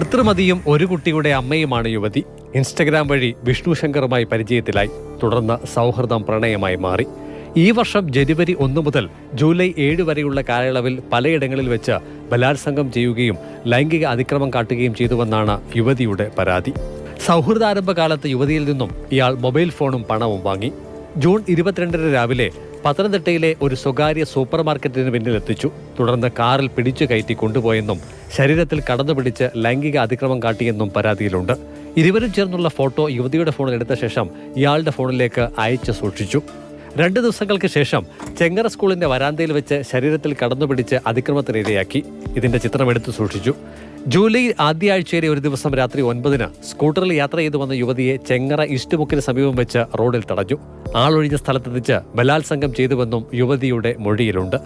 പിതൃമതിയും ഒരു കുട്ടിയുടെ അമ്മയുമാണ് യുവതി. ഇൻസ്റ്റഗ്രാം വഴി വിഷ്ണു ശങ്കറുമായി പരിചയത്തിലായി. തുടർന്ന് സൗഹൃദം പ്രണയമായി മാറി. ഈ വർഷം ജനുവരി ഒന്ന് മുതൽ ജൂലൈ ഏഴ് വരെയുള്ള കാലയളവിൽ പലയിടങ്ങളിൽ വെച്ച് ബലാത്സംഗം ചെയ്യുകയും ലൈംഗിക അതിക്രമം കാട്ടുകയും ചെയ്തുവെന്നാണ് യുവതിയുടെ പരാതി. സൗഹൃദാരംഭ കാലത്ത് യുവതിയിൽ നിന്നും ഇയാൾ മൊബൈൽ ഫോണും പണവും വാങ്ങി. ജൂൺ ഇരുപത്തിരണ്ടിന് രാവിലെ പത്തനംതിട്ടയിലെ ഒരു സ്വകാര്യ സൂപ്പർ മാർക്കറ്റിന് പിന്നിലെത്തിച്ചു. തുടർന്ന് കാറിൽ പിടിച്ചു കയറ്റി കൊണ്ടുപോയെന്നും ശരീരത്തിൽ കടന്നുപിടിച്ച് ലൈംഗിക അതിക്രമം കാട്ടിയെന്നും പരാതിയിലുണ്ട്. ഇരുവരും ചേർന്നുള്ള ഫോട്ടോ യുവതിയുടെ ഫോണിൽ എടുത്ത ശേഷം ഇയാളുടെ ഫോണിലേക്ക് അയച്ചു സൂക്ഷിച്ചു. രണ്ട് ദിവസങ്ങൾക്ക് ശേഷം ചെങ്ങറ സ്കൂളിന്റെ വരാന്തയിൽ വെച്ച് ശരീരത്തിൽ കടന്നുപിടിച്ച് അതിക്രമത്തിനിരയാക്കി. ഇതിന്റെ ചിത്രം എടുത്തു സൂക്ഷിച്ചു. ജൂലൈ ആദ്യ ആഴ്ചയിലെ ഒരു ദിവസം രാത്രി ഒൻപതിന് സ്കൂട്ടറിൽ യാത്ര ചെയ്തു വന്ന യുവതിയെ ചെങ്ങറ ഇഷ്ടമുക്കിന് സമീപം വെച്ച് റോഡിൽ തടഞ്ഞു. ആളൊഴിഞ്ഞ സ്ഥലത്തെത്തിച്ച് ബലാത്സംഗം ചെയ്തുവെന്നും യുവതിയുടെ മൊഴിയിലുണ്ട്.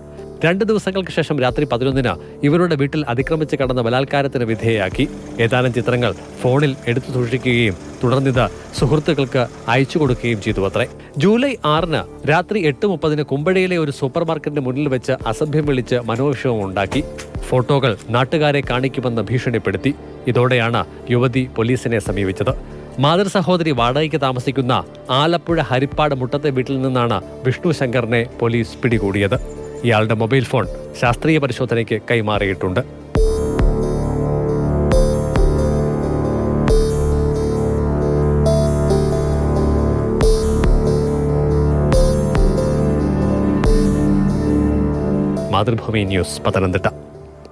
രണ്ട് ദിവസങ്ങൾക്ക് ശേഷം രാത്രി പതിനൊന്നിന് ഇവരുടെ വീട്ടിൽ അതിക്രമിച്ച് കടന്ന ബലാത്കാരത്തിന് വിധേയയാക്കി. ഏതാനും ചിത്രങ്ങൾ ഫോണിൽ എടുത്തു സൂക്ഷിക്കുകയും തുടർന്നിത് സുഹൃത്തുക്കൾക്ക് അയച്ചു കൊടുക്കുകയും ചെയ്തു അത്രേ ജൂലൈ ആറിന് രാത്രി എട്ട് മുപ്പതിന് കുമ്പഴയിലെ ഒരു സൂപ്പർ മാർക്കറ്റിന് മുന്നിൽ വെച്ച് അസഭ്യം വിളിച്ച് മനോവിഷമം ഉണ്ടാക്കി. ഫോട്ടോകൾ നാട്ടുകാരെ കാണിക്കുമെന്ന് ഭീഷണിപ്പെടുത്തി. ഇതോടെയാണ് യുവതി പോലീസിനെ സമീപിച്ചത്. മാതൃ സഹോദരി വാടകയ്ക്ക് താമസിക്കുന്ന ആലപ്പുഴ ഹരിപ്പാട് മുട്ടത്തെ വീട്ടിൽ നിന്നാണ് വിഷ്ണു ശങ്കറിനെ പോലീസ് പിടികൂടിയത്. ഇയാളുടെ മൊബൈൽ ഫോൺ ശാസ്ത്രീയ പരിശോധനയ്ക്ക് കൈമാറിയിട്ടുണ്ട്. മാതൃഭൂമി ന്യൂസ് പത്തനംതിട്ട.